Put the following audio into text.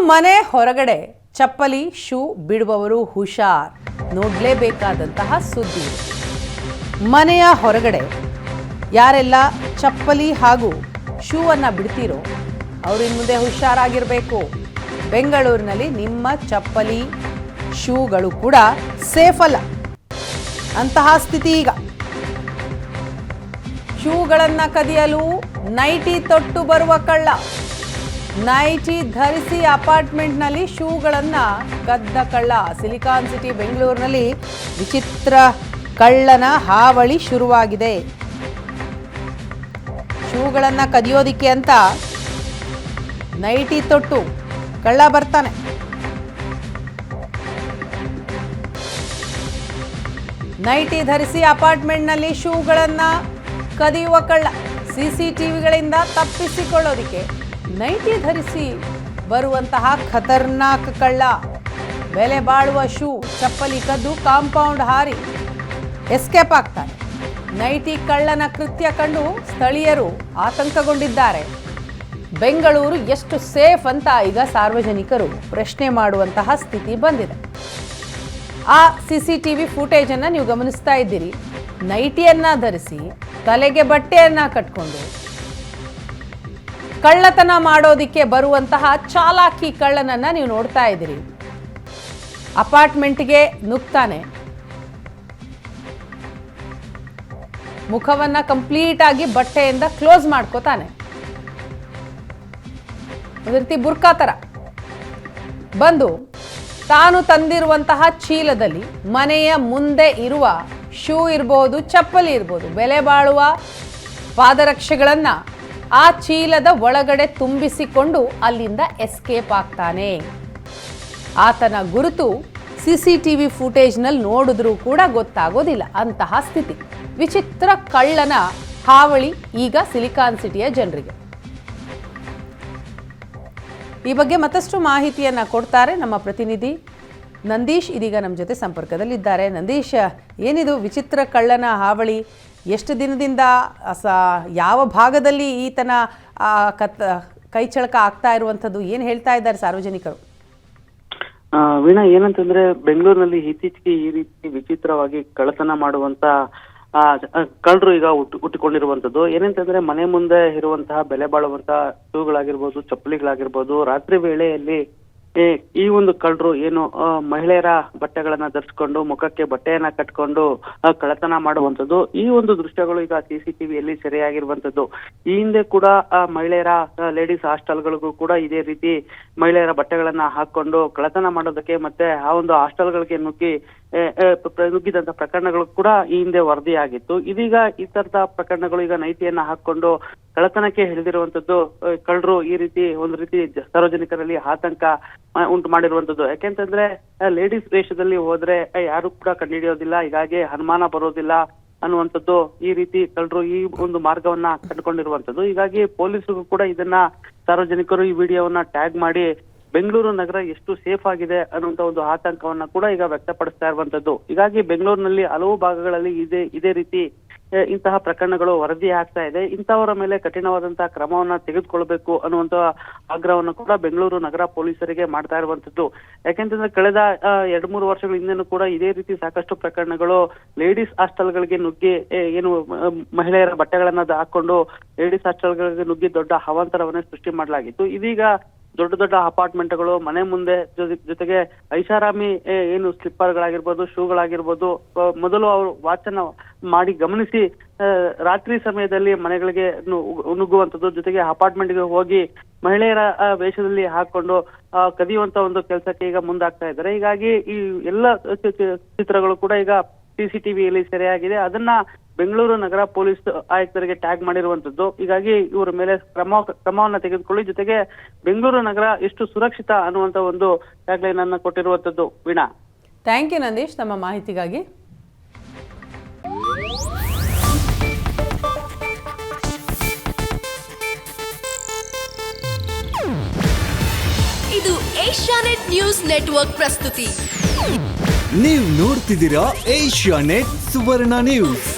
ಮನೆ ಹೊರಗಡೆ ಚಪ್ಪಲಿ, ಶೂ ಬಿಡುವವರು ಹುಷಾರ್. ನೋಡಲೇಬೇಕಾದಂತಹ ಸುದ್ದಿ. ಮನೆಯ ಹೊರಗಡೆ ಯಾರೆಲ್ಲ ಚಪ್ಪಲಿ ಹಾಗೂ ಶೂವನ್ನು ಬಿಡ್ತೀರೋ ಅವ್ರು ಇನ್ನು ಮುಂದೆ ಹುಷಾರಾಗಿರಬೇಕು. ಬೆಂಗಳೂರಿನಲ್ಲಿ ನಿಮ್ಮ ಚಪ್ಪಲಿ, ಶೂಗಳು ಕೂಡ ಸೇಫ್ ಅಲ್ಲ. ಅಂತಹ ಸ್ಥಿತಿ ಈಗ. ಶೂಗಳನ್ನು ಕದಿಯಲು ನೈಟಿ ತೊಟ್ಟು ಬರುವ ಕಳ್ಳ. ನೈಟಿ ಧರಿಸಿ ಅಪಾರ್ಟ್ಮೆಂಟ್ನಲ್ಲಿ ಶೂಗಳನ್ನು ಕದ್ದ ಕಳ್ಳ, ಸಿಲಿಕಾನ್ ಸಿಟಿ, ಬೆಂಗಳೂರಿನಲ್ಲಿ ವಿಚಿತ್ರ ಕಳ್ಳನ ಹಾವಳಿ ಶುರುವಾಗಿದೆ. ಶೂಗಳನ್ನು ಕದಿಯೋದಿಕ್ಕೆ ಅಂತ ನೈಟಿ ತೊಟ್ಟು ಕಳ್ಳ ಬರ್ತಾನೆ. ನೈಟಿ ಧರಿಸಿ ಅಪಾರ್ಟ್ಮೆಂಟ್ನಲ್ಲಿ ಶೂಗಳನ್ನು ಕದಿಯುವ ಕಳ್ಳ ಸಿ ಸಿ ಟಿವಿಗಳಿಂದ ತಪ್ಪಿಸಿಕೊಳ್ಳೋದಿಕ್ಕೆ ನೈಟಿ ಧರಿಸಿ ಬರುವಂತಹ ಖತರ್ನಾಕ್ ಕಳ್ಳ, ಬೆಲೆ ಬಾಳುವ ಶೂ, ಚಪ್ಪಲಿ ಕದ್ದು, ಕಾಂಪೌಂಡ್ ಹಾರಿ ಎಸ್ಕೇಪ್ ಆಗ್ತಾರೆ ನೈಟಿ ಕಳ್ಳನ ಕೃತ್ಯ ಕಂಡು ಸ್ಥಳೀಯರು ಆತಂಕಗೊಂಡಿದ್ದಾರೆ. ಬೆಂಗಳೂರು ಎಷ್ಟು ಸೇಫ್ ಅಂತ ಈಗ ಸಾರ್ವಜನಿಕರು ಪ್ರಶ್ನೆ ಮಾಡುವಂತಹ ಸ್ಥಿತಿ ಬಂದಿದೆ. ಆ ಸಿ ಸಿ ಟಿ ವಿ ಫುಟೇಜನ್ನು ನೀವು ಗಮನಿಸ್ತಾ ಇದ್ದೀರಿ. ನೈಟಿಯನ್ನು ಧರಿಸಿ ತಲೆಗೆ ಬಟ್ಟೆಯನ್ನ ಕಟ್ಕೊಂಡು ಕಳ್ಳತನ ಮಾಡೋದಿಕ್ಕೆ ಬರುವಂತಹ ಚಾಲಾಕಿ ಕಳ್ಳನನ್ನ ನೀವು ನೋಡ್ತಾ ಇದ್ದೀರಿ. ಅಪಾರ್ಟ್ಮೆಂಟ್ಗೆ ನುಗ್ತಾನೆ. ಮುಖವನ್ನ ಕಂಪ್ಲೀಟ್ ಆಗಿ ಬಟ್ಟೆಯಿಂದ ಕ್ಲೋಸ್ ಮಾಡ್ಕೋತಾನೆ. ಒಂದು ರೀತಿ ಬುರ್ಕಾ ಥರ ಬಂದು ತಾನು ತಂದಿರುವಂತಹ ಚೀಲದಲ್ಲಿ ಮನೆಯ ಮುಂದೆ ಇರುವ ಶೂ ಇರ್ಬೋದು, ಚಪ್ಪಲಿ ಇರ್ಬೋದು, ಬೆಲೆ ಬಾಳುವ ಪಾದರಕ್ಷೆಗಳನ್ನು ಆ ಚೀಲದ ಒಳಗಡೆ ತುಂಬಿಸಿಕೊಂಡು ಅಲ್ಲಿಂದ ಎಸ್ಕೇಪ್ ಆಗ್ತಾನೆ. ಆತನ ಗುರುತು ಸಿ ಸಿ ಟಿ ವಿ ಫುಟೇಜ್ನಲ್ಲಿ ನೋಡಿದ್ರೂ ಕೂಡ ಗೊತ್ತಾಗೋದಿಲ್ಲ. ಅಂತಹ ಸ್ಥಿತಿ. ವಿಚಿತ್ರ ಕಳ್ಳನ ಹಾವಳಿ ಈಗ ಸಿಲಿಕಾನ್ ಸಿಟಿಯ ಜನರಿಗೆ. ಈ ಬಗ್ಗೆ ಮತ್ತಷ್ಟು ಮಾಹಿತಿಯನ್ನು ಕೊಡ್ತಾರೆ ನಮ್ಮ ಪ್ರತಿನಿಧಿ ನಂದೀಶ್ ಇದೀಗ ನಮ್ಮ ಜೊತೆ ಸಂಪರ್ಕದಲ್ಲಿದ್ದಾರೆ. ನಂದೀಶ್, ಏನಿದು ವಿಚಿತ್ರ ಕಳ್ಳನ ಹಾವಳಿ? ಎಷ್ಟು ದಿನದಿಂದ ಸ ಯಾವ ಭಾಗದಲ್ಲಿ ಈತನ ಕತ್ ಕೈಚಳಕ ಆಗ್ತಾ ಇರುವಂಥದ್ದು ಏನು ಹೇಳ್ತಾ ಇದ್ದಾರೆ ಸಾರ್ವಜನಿಕರು? ವೀಣಾ, ಏನಂತಂದ್ರೆ ಬೆಂಗಳೂರಿನಲ್ಲಿ ಇತ್ತೀಚೆಗೆ ಈ ರೀತಿ ವಿಚಿತ್ರವಾಗಿ ಕಳ್ಳತನ ಮಾಡುವಂತ ಕಳ್ಳರು ಈಗ ಹುಟ್ಟು ಹುಟ್ಟಿಕೊಂಡಿರುವಂತದ್ದು ಏನಂತಂದ್ರೆ ಮನೆ ಮುಂದೆ ಇರುವಂತಹ ಬೆಲೆ ಬಾಳುವಂತಹ ಶೂಗಳಾಗಿರ್ಬೋದು ಚಪ್ಪಲಿಗಳಾಗಿರ್ಬೋದು, ರಾತ್ರಿ ವೇಳೆಯಲ್ಲಿ ಈ ಒಂದು ಕಳ್ಳರು ಏನು ಮಹಿಳೆಯರ ಬಟ್ಟೆಗಳನ್ನ ಧರಿಸಿಕೊಂಡು, ಮುಖಕ್ಕೆ ಬಟ್ಟೆಯನ್ನ ಕಟ್ಕೊಂಡು ಕಳತನ ಮಾಡುವಂತದ್ದು ಈ ಒಂದು ದೃಶ್ಯಗಳು ಈಗ ಸಿಸಿಟಿವಿಯಲ್ಲಿ ಸೆರೆಯಾಗಿರುವಂತದ್ದು ಈ ಹಿಂದೆ ಕೂಡ ಮಹಿಳೆಯರ ಲೇಡೀಸ್ ಹಾಸ್ಟೆಲ್ಗಳಿಗೂ ಕೂಡ ಇದೇ ರೀತಿ ಮಹಿಳೆಯರ ಬಟ್ಟೆಗಳನ್ನ ಹಾಕೊಂಡು ಕಳ್ಳತನ ಮಾಡೋದಕ್ಕೆ ಮತ್ತೆ ಆ ಒಂದು ಹಾಸ್ಟೆಲ್ಗಳಿಗೆ ನುಗ್ಗಿ ನುಗ್ಗಿದಂತ ಪ್ರಕರಣಗಳು ಕೂಡ ಈ ಹಿಂದೆ ವರದಿಯಾಗಿತ್ತು. ಇದೀಗ ಈ ತರದ ಪ್ರಕರಣಗಳು ಈಗ ನೈತಿಯನ್ನ ಹಾಕೊಂಡು ಕಳತನಕ್ಕೆ ಹಿಡಿದಿರುವಂತದ್ದು ಕಳ್ಳರು ಈ ರೀತಿ ಒಂದು ರೀತಿ ಸಾರ್ವಜನಿಕರಲ್ಲಿ ಆತಂಕ ಉಂಟು ಮಾಡಿರುವಂತದ್ದು. ಯಾಕೆಂತಂದ್ರೆ ಲೇಡೀಸ್ ವೇಷದಲ್ಲಿ ಹೋದ್ರೆ ಯಾರು ಕೂಡ ಕಂಡುಹಿಡಿಯೋದಿಲ್ಲ. ಹೀಗಾಗಿ ಅನುಮಾನ ಬರೋದಿಲ್ಲ ಅನ್ನುವಂಥದ್ದು ಈ ರೀತಿ ಕಳ್ಳರು ಈ ಒಂದು ಮಾರ್ಗವನ್ನ ಕಂಡುಕೊಂಡಿರುವಂತದ್ದು. ಹೀಗಾಗಿ ಪೊಲೀಸರು ಕೂಡ ಇದನ್ನ ಸಾರ್ವಜನಿಕರು ಈ ವಿಡಿಯೋವನ್ನ ಟ್ಯಾಗ್ ಮಾಡಿ ಬೆಂಗಳೂರು ನಗರ ಎಷ್ಟು ಸೇಫ್ ಆಗಿದೆ ಅನ್ನುವಂತ ಒಂದು ಆತಂಕವನ್ನ ಕೂಡ ಈಗ ವ್ಯಕ್ತಪಡಿಸ್ತಾ ಇರುವಂತದ್ದು. ಹೀಗಾಗಿ ಬೆಂಗಳೂರಿನಲ್ಲಿ ಹಲವು ಭಾಗಗಳಲ್ಲಿ ಇದೇ ಇದೇ ರೀತಿ ಇಂತಹ ಪ್ರಕರಣಗಳು ವರದಿ ಆಗ್ತಾ ಇದೆ. ಇಂತಹವರ ಮೇಲೆ ಕಠಿಣವಾದಂತಹ ಕ್ರಮವನ್ನ ತೆಗೆದುಕೊಳ್ಬೇಕು ಅನ್ನುವಂತ ಆಗ್ರಹವನ್ನು ಕೂಡ ಬೆಂಗಳೂರು ನಗರ ಪೊಲೀಸರಿಗೆ ಮಾಡ್ತಾ ಇರುವಂತದ್ದು. ಯಾಕೆಂತಂದ್ರೆ ಕಳೆದ ಎರಡ್, ಮೂರು ವರ್ಷಗಳ ಹಿಂದೆನೂ ಕೂಡ ಇದೇ ರೀತಿ ಸಾಕಷ್ಟು ಪ್ರಕರಣಗಳು ಲೇಡೀಸ್ ಹಾಸ್ಟೆಲ್ಗಳಿಗೆ ನುಗ್ಗಿ ಏನು ಮಹಿಳೆಯರ ಬಟ್ಟೆಗಳನ್ನ ಹಾಕೊಂಡು ಲೇಡೀಸ್ ಹಾಸ್ಟೆಲ್ಗಳಿಗೆ ನುಗ್ಗಿ ದೊಡ್ಡ ಅವಾಂತರವನ್ನೇ ಸೃಷ್ಟಿ ಮಾಡಲಾಗಿತ್ತು. ಇದೀಗ ದೊಡ್ಡ ದೊಡ್ಡ ಅಪಾರ್ಟ್ಮೆಂಟ್ಗಳು, ಮನೆ ಮುಂದೆ ಜೊತೆ- ಜೊತೆಗೆ ಐಷಾರಾಮಿ ಏನು ಏನು ಸ್ಲಿಪ್ಪರ್ಗಳಾಗಿರ್ಬೋದು, ಶೂಗಳಾಗಿರ್ಬೋದು ಮೊದಲು ಅವರು ವಾಚನ ಮಾಡಿ ಗಮನಿಸಿ ರಾತ್ರಿ ಸಮಯದಲ್ಲಿ ಮನೆಗಳಿಗೆ ನುಗ್ಗುವಂಥದ್ದು, ಜೊತೆಗೆ ಅಪಾರ್ಟ್ಮೆಂಟ್ಗೆ ಹೋಗಿ ಮಹಿಳೆಯರ ವೇಷದಲ್ಲಿ ಹಾಕೊಂಡು ಕದಿಯುವಂತ ಒಂದು ಕೆಲಸಕ್ಕೆ ಈಗ ಮುಂದಾಗ್ತಾ ಇದ್ದಾರೆ. ಹೀಗಾಗಿ ಈ ಎಲ್ಲ ಚಿತ್ರಗಳು ಕೂಡ ಈಗ ಸಿಸಿಟಿವಿಯಲ್ಲಿ ಸೆರೆಯಾಗಿದೆ. ಅದನ್ನ ಬೆಂಗಳೂರು ನಗರ ಪೊಲೀಸ್ ಆಯುಕ್ತರಿಗೆ ಟ್ಯಾಗ್ ಮಾಡಿರುವಂತದ್ದು. ಹೀಗಾಗಿ ಇವರ ಮೇಲೆ ಕ್ರಮ ಕ್ರಮವನ್ನ ತೆಗೆದುಕೊಳ್ಳಿ. ಜೊತೆಗೆ ಬೆಂಗಳೂರು ನಗರ ಎಷ್ಟು ಸುರಕ್ಷಿತ ಅನ್ನುವಂತ ಒಂದು ಟ್ಯಾಗ್ಲೈನ್ ಅನ್ನ ಕೊಟ್ಟಿರುವಂತದ್ದು. ವೀಣಾ. ಥ್ಯಾಂಕ್ ಯು ನಂದೀಶ್ ನಮ್ಮ ಮಾಹಿತಿಗಾಗಿ. ಇದು ಏಷ್ಯಾನೆಟ್ ನ್ಯೂಸ್ ನೆಟ್ವರ್ಕ್ ಪ್ರಸ್ತುತಿ. ನೀವು ನೋಡ್ತಿದ್ದೀರಾ ಏಷ್ಯಾ ನೆಟ್ ಸುವರ್ಣ ನ್ಯೂಸ್.